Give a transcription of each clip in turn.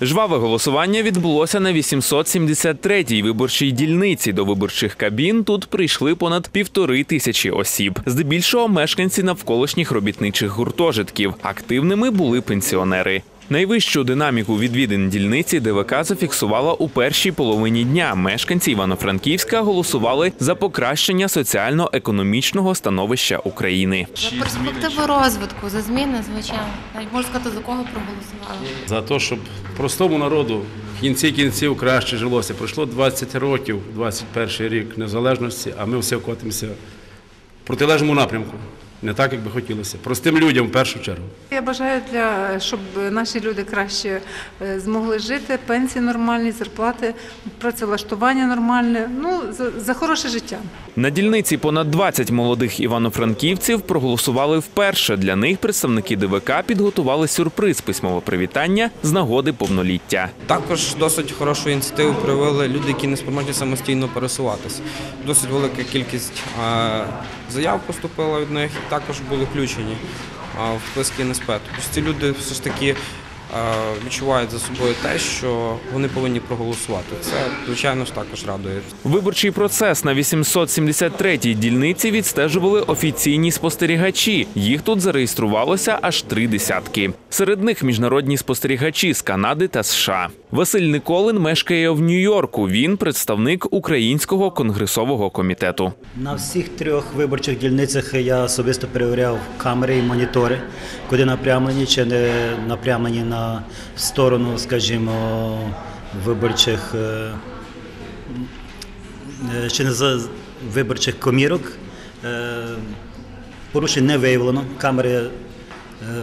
Жваве голосування відбулося на 873-й виборчій дільниці. До виборчих кабін тут прийшли понад півтори тисячі осіб. Здебільшого мешканці навколишніх робітничих гуртожитків. Активними були пенсіонери. Найвищу динаміку відвідин дільниці ДВК зафіксувала у першій половині дня. Мешканці Івано-Франківська голосували за покращення соціально-економічного становища України. За перспективу розвитку, за зміни, звичайно. Навіть можу сказати, за кого проголосували. за те, щоб простому народу в кінці кінців краще жилося. Пройшло 20 років, 21 рік незалежності, а ми все котимося в протилежному напрямку. Не так, як би хотілося. Простим людям в першу чергу. Я бажаю для щоб наші люди краще е, змогли жити, пенсії нормальні, зарплати, працевлаштування нормальне. Ну за, за хороше життя. На дільниці понад 20 молодих івано-франківців проголосували вперше. Для них представники ДВК підготували сюрприз письмове привітання з нагоди повноліття. Також досить хорошу ініціативу привели люди, які не спроможні самостійно пересуватися. Досить велика кількість е, заяв поступила від них також були включені в списки НСП. Тобто ці люди все ж таки відчувають за собою те, що вони повинні проголосувати. Це, звичайно ж, також радує. Виборчий процес на 873-й дільниці відстежували офіційні спостерігачі. Їх тут зареєструвалося аж три десятки. Серед них міжнародні спостерігачі з Канади та США. Василь Николин мешкає в Нью-Йорку. Він представник Українського конгресового комітету. На всіх трьох виборчих дільницях я особисто перевіряв камери і монітори, куди напрямлені чи не напрямлені на сторону, скажімо, виборчих е, е, чи не за виборчих комірок. Е, Порушень не виявлено. Камери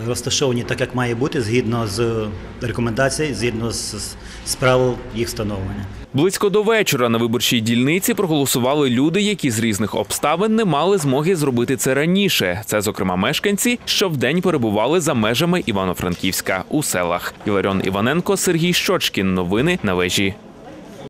розташовані так, як має бути, згідно з рекомендацій, згідно з, з правил їх встановлення. Близько до вечора на виборчій дільниці проголосували люди, які з різних обставин не мали змоги зробити це раніше. Це, зокрема, мешканці, що вдень перебували за межами Івано-Франківська у селах. Іларіон Іваненко, Сергій Щочкін. Новини на вежі.